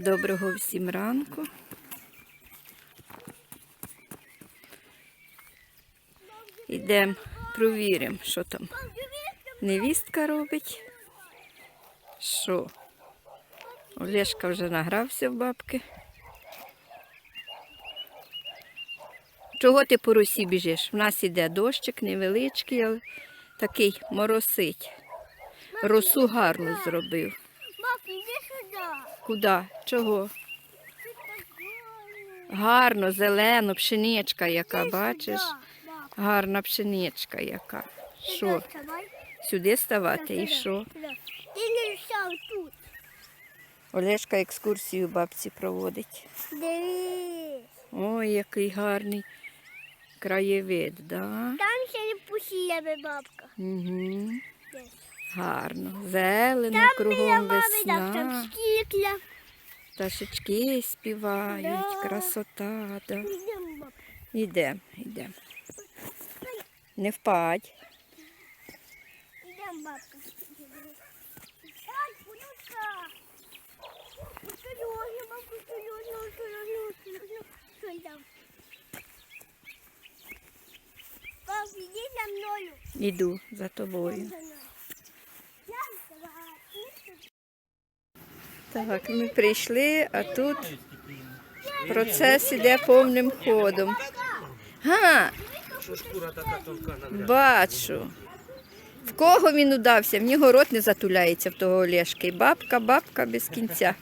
Доброго всім ранку. Ідемо, провіримо, що там невістка робить. Що? Олешка вже награвся в бабки. Чого ти по русі біжиш? В нас іде дощик невеличкий, але такий моросить. Росу гарно зробив. Мам, іди сюди. Куди? Чого? Гарно, зелено, пшеничка яка, бачиш? Гарна пшеничка яка. Що? Сюди ставати і що? Тут. Олешка екскурсію бабці проводить. Дивись. Ой, який гарний краєвид, да? Там ще не посіями бабка. Угу. Гарно. Зелено, Там кругом там, там весна. стікля. Пташечки співають, Да. красота. Да. Йдемо. Йдемо. Не впадь. Йдемо, бабка. Баб, іди за мною. Іду за тобою. За мною. Я давай. Так, ми прийшли, а тут процес іде повним ходом. Га, бачу. В кого він удався? В нього рот не затуляється в того Олешки. Бабка, бабка без кінця.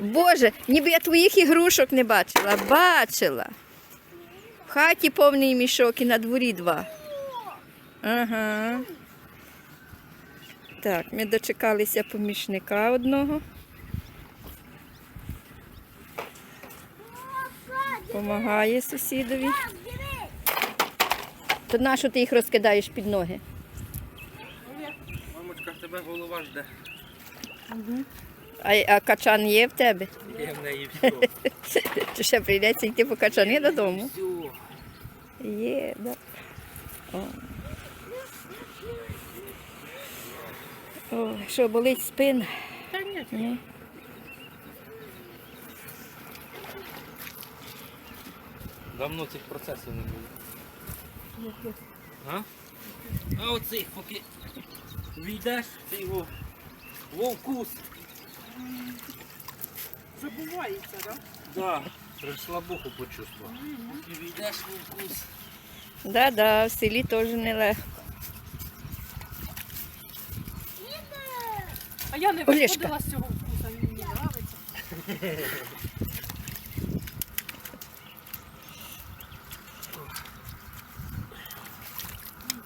Боже, ніби я твоїх ігрушок не бачила. Бачила. В хаті повний мішок і на дворі два. Ага. Так, ми дочекалися помічника одного. Помагає сусідові. То на що ти їх розкидаєш під ноги? Мамочка, в тебе голова жде. А, а качан є в тебе? Є в неї все. Чи ще прийдеться йти по качани додому? Все. Є, да. О. Що болить спина? Та ні. Ні. Давно цих процесів не було. А? А оцих поки війдеш, це його вовкус. Забувається, так? Да. Вже слабуху почувствував. І війдеш вовкус. Да-да, в селі теж нелегко. А я не Олешка. виходила з цього вкуса, він мені подобається.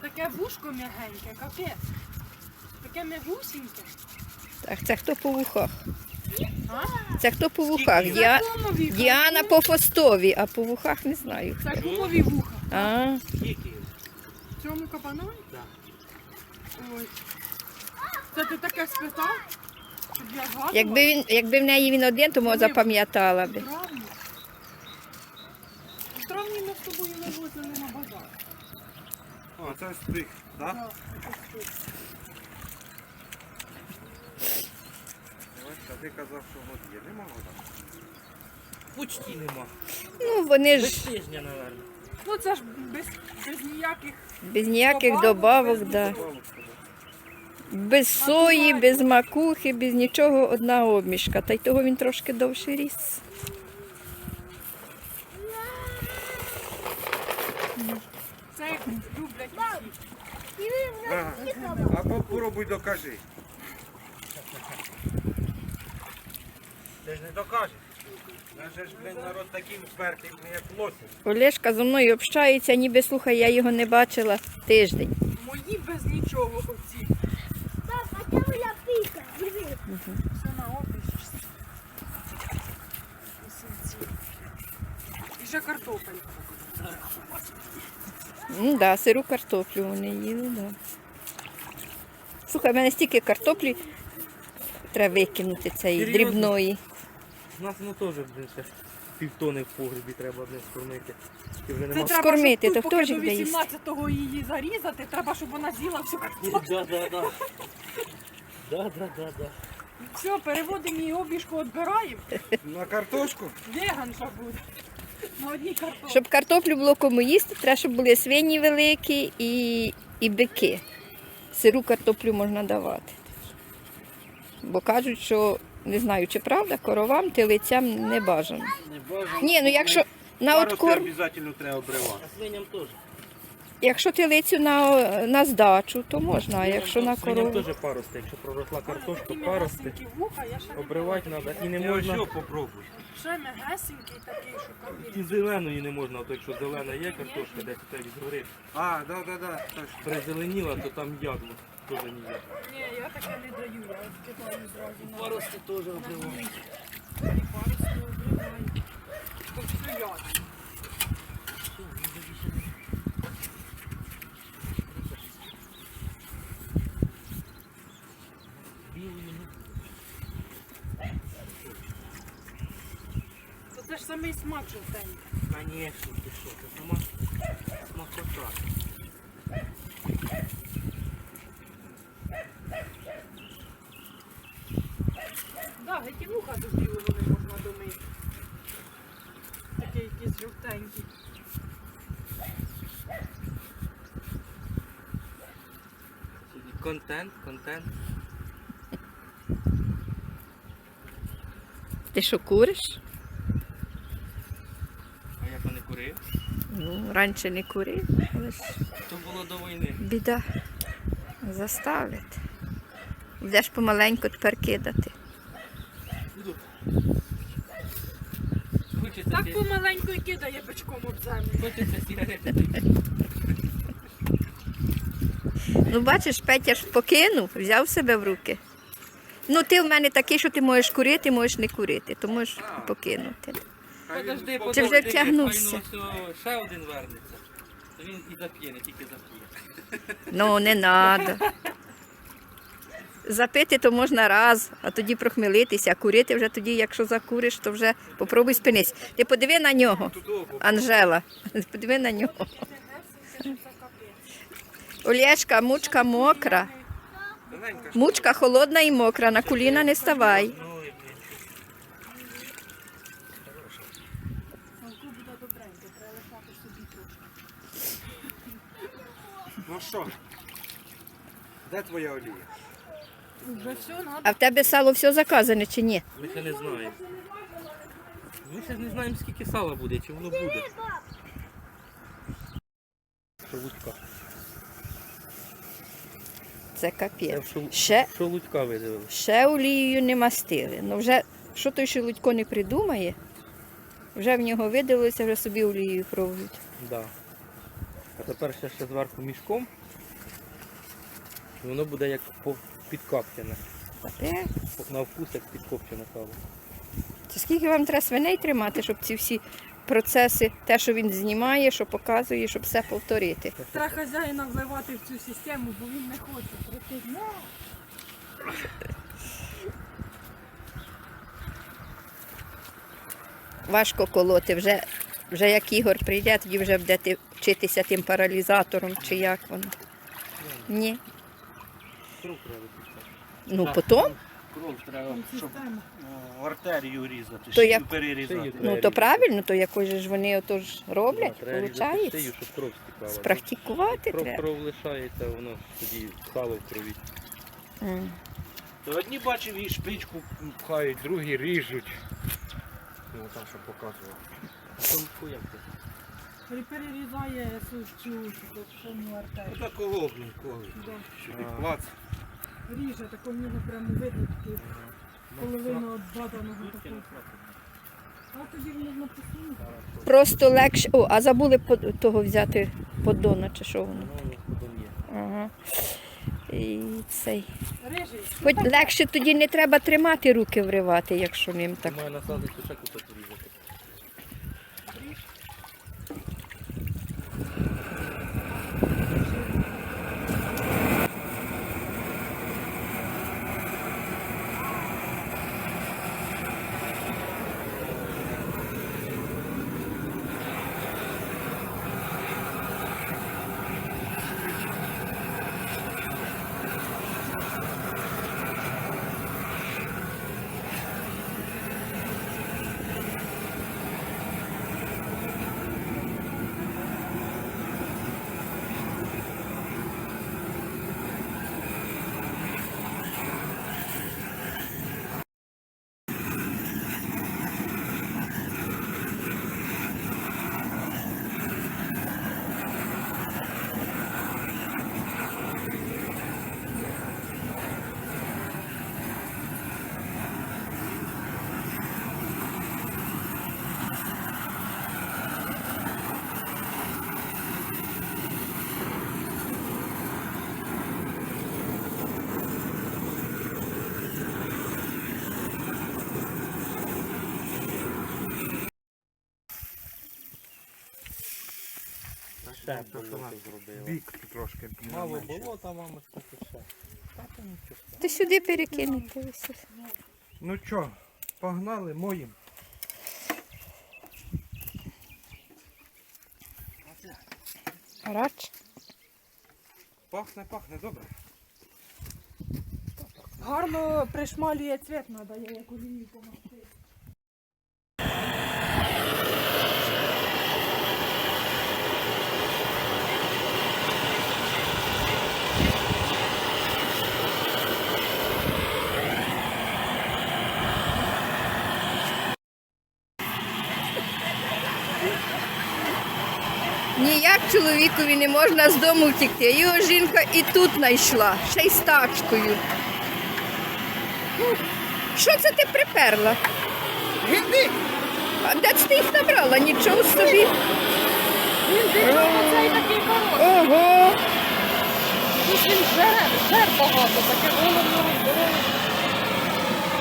Таке вушко м'ягеньке, капець. Таке м'ягусіньке. Так, це хто по вухах? А? Це хто по вухах? Діа... Кумові, Діана по фостові, а по вухах не знаю. Це кумові вуха. А, Скільки? Цьому кабану? Так. Ой. Це ти таке спитав? Щоб я згадувала? якби, він, якби в неї він один, то може запам'ятала би. В травні. В травні ми з тобою не возили на базар. О, це стих, так? Так, тут. Ось, а ти казав, що год є. Нема вода? Почти нема. Ну, вони Без ж тижня, мабуть. Ну це ж без, без ніяких. без ніяких Добавок, добавок, без да. Без сої, без макухи, без нічого, одна обмішка. Та й того він трошки довше ріс. Це як люблять. А попробуй докажи. Ти ж не докажеш. Наш ж, блин, народ такий впертий, як лосі. Олешка зі мною общається, ніби слухай, я його не бачила тиждень. Мої без нічого оці. Баб, а це моя піка. Диви. Все на описі. І ще картопель. Ну да, сиру картоплю вони їли, да. Слухай, в мене стільки картоплі треба викинути цієї Серйозно? дрібної. У нас воно теж, блин, ще півтони в погребі треба блин, скормити. І вже Це нема. треба, Скормити, щоб то тут, хто поки ж до їх буде 18-го її зарізати, треба, щоб вона з'їла всю картоплю. Да, да, да. Да, да, да, да. Все, переводимо її обіжку, відбираємо. На картошку? Веганша буде. На одній картошці. Щоб картоплю було кому їсти, треба, щоб були свині великі і, і бики. Сиру картоплю можна давати. Бо кажуть, що не знаю, чи правда, коровам, телицям не бажано. Не бажано. Ні, ну якщо на Парости откорм, обов'язково треба обривати. Свиням теж. Якщо телицю на, на здачу, то можна, а якщо на корову. теж парости. Якщо проросла картошка, парости. Обривати треба і не можна. ось попробуй. Ще м'ягесенький такий, що І зеленої не можна, а то якщо зелена є картошка, десь це від гори, А, да, да, да, точно. призеленіла, то там ядло теж ніяк. Ні, я таке не даю, я кидаю зразу Парости теж обривають. І парус обриваю. То все я. Самий смак жовтенький. Конечно, ти що, це сама смакота. Да, геть і вуха дозріли вони можна домити. Такі якісь жовтенькі. Контент, контент. Ти що куриш? А як вони курив? Ну, раніше не курив, але ж То було до війни. біда. Заставлять. Будеш помаленьку тепер кидати. Хочеться, Так помаленьку і кидає бичком об землю. хочеться сигарети. Ну, бачиш, Петя ж покинув, взяв себе в руки. Ну, ти в мене такий, що ти можеш курити, можеш не курити, то можеш покинути. Подожди, Чи подожди, вже втягнувся? хай, ну, ще один вернеться. То він і зап'є, не тільки зап'є. Ну, не треба. Запити то можна раз, а тоді прохмелитися, а курити вже тоді, якщо закуриш, то вже попробуй спинись. Ти подиви на нього, Анжела. Подиви на нього. Олєшка, мучка мокра. Мучка холодна і мокра, на коліна не ставай. Ой, блін. Салку буде добренько, треба лишати собі трошки. Ну що? Де твоя олія? Вже все, надо. А в тебе сало все заказане чи ні? Ми ще не знаємо. Ми ще не знаємо, скільки сала буде, чи воно буде. Шелудька. Це капець. Ще, Шелудька видавили. ще олією не мастили. Ну вже що той Шелудько не придумає, вже в нього видалося, вже собі олією пробують. Да. А тепер ще, ще зверху мішком. Воно буде як підкопчене. На вкус як підкопчене сало. Це скільки вам треба свиней тримати, щоб ці всі процеси, те, що він знімає, що показує, щоб все повторити. Треба хазяїна вливати в цю систему, бо він не хоче. Кричить, «Ну, Важко колоти. Вже, вже як Ігор прийде, тоді вже будете вчитися тим паралізатором чи як воно. Ні. Кров треба випускати. Ну потім, Кров треба, щоб система. артерію різати, То шию як- перерізати. Ну то правильно, то якось же ж вони отож роблять, Да, треба різати виходить. щоб кров стікала. Спрактикувати Кров, треба. кров лишається, воно тоді сало в крові. М. То одні бачив і шпичку пхають, другі ріжуть. Ну там що показував. Шелудьку як? Пере- Перерізає цю шовну артерію. Ну. Да. Що А. під плац. Ріже, тако в нього прямо видно таку половину оббаданого такого. А тоді можна посунути. Просто легше. О, а забули под- того взяти поддона чи що воно. Воно потім є. Ага. І цей. Рижий. Хоч легше тоді не треба тримати руки вривати, якщо ним так. Має насадити ще кусок ще то болото зробила. Бік трошки Мало болота, мамочка, то ще. Та то нічого. Ти сюди перекинути. ось. Ну що, погнали моїм. Рач. Пахне, пахне, добре. Гарно пришмалює цвіт, треба, я як олію помогти. Ніяк чоловікові не можна з дому втікти. Його жінка і тут знайшла, ще й з тачкою. Що це ти приперла? Гинди! А де це ти їх набрала? Нічого собі. Він дивно, оцей такий хороший. Ого. Тут він жере, жер багато, таке головно здорове.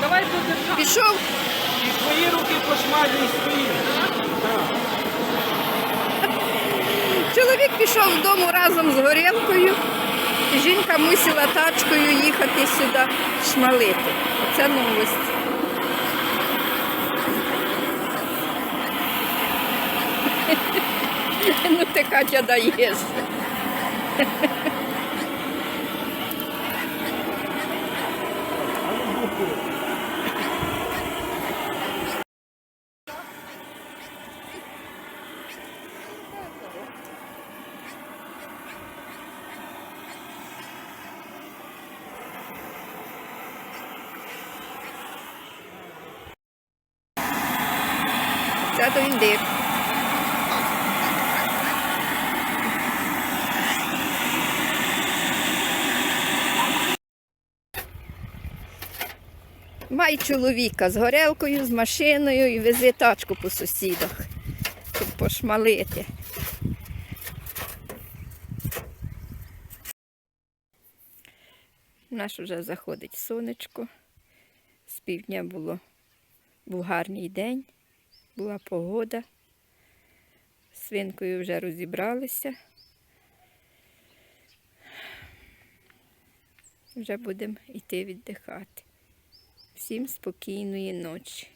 Давай подержати. Пішов. І свої руки кошмарні і свої. Чоловік пішов додому разом з горілкою. Жінка мусила тачкою їхати сюди шмалити. Це новості. Ну ти Катя даєш. До індик. Май чоловіка з горелкою, з машиною і вези тачку по сусідах, щоб пошмалити. У нас вже заходить сонечко. З півдня було, був гарний день, була погода. Свинкою вже розібралися. Вже будемо йти віддихати. Всім спокійної ночі.